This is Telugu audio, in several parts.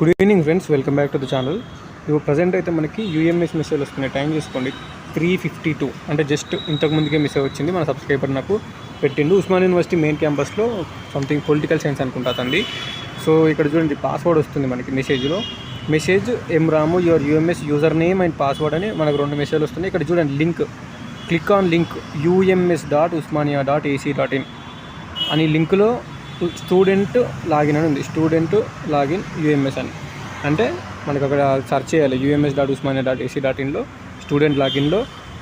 Good evening friends welcome back to the channel ఇప్పుడు ప్రజెంట్ అయితే మనకి యూఎంఎస్ మెసేజ్ వస్తున్నాయి టైం చూసుకోండి. త్రీ ఫిఫ్టీ టూ అంటే జస్ట్ ఇంతకు ముందుకే మెసేజ్ వచ్చింది. మన సబ్స్క్రైబర్ నాకు పెట్టిండు. ఉస్మాన్ యూనివర్సిటీ మెయిన్ క్యాంపస్లో సంథింగ్ పొలిటికల్ సైన్స్ అనుకుంటా తంది సో ఇక్కడ చూడండి పాస్వర్డ్ వస్తుంది మనకి మెసేజ్లో message M Ramu your UMS user name and password అని మనకు రెండు మెసేజ్లు వస్తున్నాయి. ఇక్కడ చూడండి link click on link UMS dot Osmania dot AC dot in అని లింక్లో స్టూడెంట్ లాగిన్ అని ఉంది. స్టూడెంట్ లాగిన్ యూఎంఎస్ అని. అంటే మనకు అక్కడ సెర్చ్ చేయాలి. UMS dot Osmania dot AC dot ఇన్లో student లాగిన్లో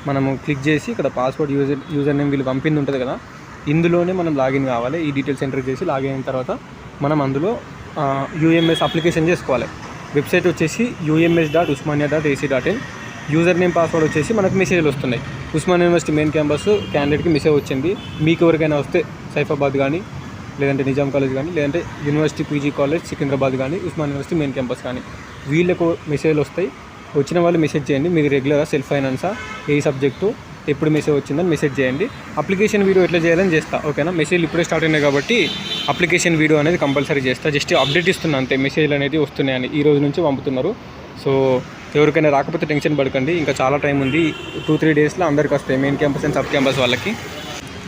మనము క్లిక్ చేసి ఇక్కడ పాస్వర్డ్ యూజర్ యూజర్ నేమ్ వీళ్ళు పంపింది ఉంటుంది కదా ఇందులోనే మనం లాగిన్ కావాలి. ఈ డీటెయిల్స్ ఎంటర్ చేసి లాగిన్ అయిన తర్వాత మనం అందులో యూఎంఎస్ అప్లికేషన్ చేసుకోవాలి. వెబ్సైట్ వచ్చేసి UMS dot Osmania dot AC dot in. User name password వచ్చేసి మనకు మెసేజ్లు వస్తున్నాయి. ఉస్మాన్ యూనివర్సిటీ మెయిన్ క్యాంపస్ క్యాండిడేట్కి మెసేజ్ వచ్చింది. మీకు ఎవరికైనా వస్తే సైఫాబాద్ కానీ లేదంటే నిజాం కాలేజ్ కానీ లేదంటే యూనివర్సిటీ పీజీ కాలేజ్ సికింద్రాబాద్ కానీ ఉస్మాన్ యూనివర్సిటీ మెయిన్ క్యాంపస్ కానీ. వీళ్ళకు మెసేజ్లు వస్తాయి. వచ్చిన వాళ్ళు మెసేజ్ చేయండి. మీరు రెగ్యులర్గా సెల్ఫ్ ఫైనాన్సా? ఏ సబ్జెక్టు? ఎప్పుడు మెసేజ్ వచ్చిందని మెసేజ్ చేయండి. అప్లికేషన్ వీడియో ఎట్లా చేయాలని చేస్తా ఓకేనా? మెసేజ్ ఇప్పుడే స్టార్ట్ అయినాయి కాబట్టి అప్లికేషన్ వీడియో అనేది కంపల్సరీ చేస్తా. జస్ట్ అప్డేట్ ఇస్తున్నా అంతే. మెసేజ్లు అనేది వస్తున్నాయని ఈ రోజు నుంచి పంపుతున్నారు. సో ఎవరికైనా రాకపోతే టెన్షన్ పడకండి. ఇంకా చాలా టైం ఉంది. టూ త్రీ డేస్లో అందరికి వస్తాయి. Main campus and sub campus వాళ్ళకి.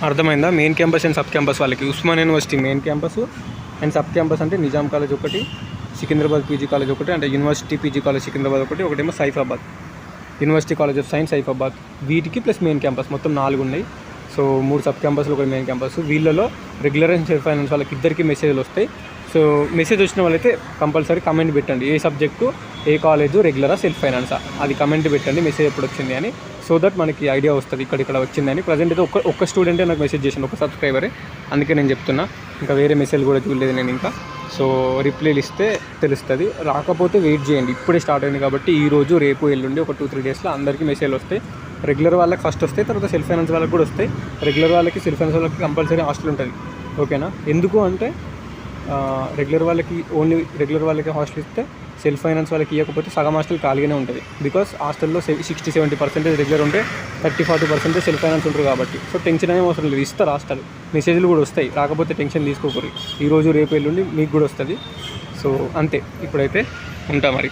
అర్థమైందా? Main campus and sub campus వాళ్ళకి. Osman university main campus and sub campus అంటే నిజాం కాలేజ్ ఒకటి సికింద్రాబాద్ పీజీ కాలేజ్ ఒకటి అంటే యూనివర్సిటీ పీజీ కాలేజ్ సికింద్రాబాద్ ఒకటి ఒకటేమో Saifabad. University college of science Saifabad. వీటికి ప్లస్ మెయిన్ క్యాంపస్ మొత్తం నాలుగు ఉన్నాయి. సో మూడు సబ్ క్యాంపస్లు ఒకటి మెయిన్ క్యాంపస్ వీళ్ళలో రెగ్యులర్ అండ్ సెల్ఫ్ ఫైనాన్స్ వాళ్ళకి ఇద్దరికి మెసేజ్లు వస్తాయి. సో మెసేజ్ వచ్చిన వాళ్ళైతే కంపల్సరీ కమెంట్ పెట్టండి. ఏ సబ్జెక్టు ఏ కాలేజు రెగ్యులరా సెల్ఫ్ ఫైనాన్సా అది కమెంట్ పెట్టండి మెసేజ్ ఎప్పుడు వచ్చింది అని. సో దట్ మనకి ఐడియా వస్తుంది ఇక్కడ ఇక్కడ వచ్చిందని ప్రజెంట్ అయితే ఒక్క ఒక్క స్టూడెంటే నాకు మెసేజ్ చేసింది ఒక సబ్స్క్రైబరే అందుకే నేను చెప్తున్నా. ఇంకా వేరే మెసేజ్ కూడా చూడలేదు నేను ఇంకా. సో రిప్లైలు ఇస్తే తెలుస్తుంది. రాకపోతే వెయిట్ చేయండి. ఇప్పుడే స్టార్ట్ అయింది కాబట్టి ఈ రోజు రేపు ఎల్లుండి ఒక టూ త్రీ డేస్లో అందరికీ మెసేజ్లు వస్తాయి. రెగ్యులర్ వాళ్ళకి ఫస్ట్ వస్తాయి తర్వాత సెల్ఫ్ ఫైనాన్స్ వాళ్ళకి కూడా వస్తాయి. రెగ్యులర్ వాళ్ళకి సెల్ఫ్ ఫైనాన్స్ వాళ్ళకి కంపల్సరీ హాస్టల్ ఉంటుంది. ఓకేనా ఎందుకు అంటే రెగ్యులర్ వాళ్ళకి ఓన్లీ రెగ్యులర్ వాళ్ళకి హాస్టల్ ఇస్తే సెల్ఫ్ ఫైనాన్స్ వాళ్ళకి ఇవ్వకపోతే సగం హాస్టల్ ఖాళీగానే ఉంటుంది. బికాస్ హాస్టల్లో సిక్స్టీ సెవెంటీ పర్సెంటేజ్ రెగ్యులర్ ఉంటే thirty forty percentage self finance ఉంటారు కాబట్టి. సో టెన్షన్ అనేది అవసరం లేదు. ఇస్తారు హాస్టల్ మెసేజ్లు కూడా వస్తాయి. రాకపోతే టెన్షన్ తీసుకోకూడదు. ఈరోజు రేపు ఎల్లుండి మీకు కూడా వస్తుంది. సో అంతే. ఇప్పుడైతే ఉంటా మరి.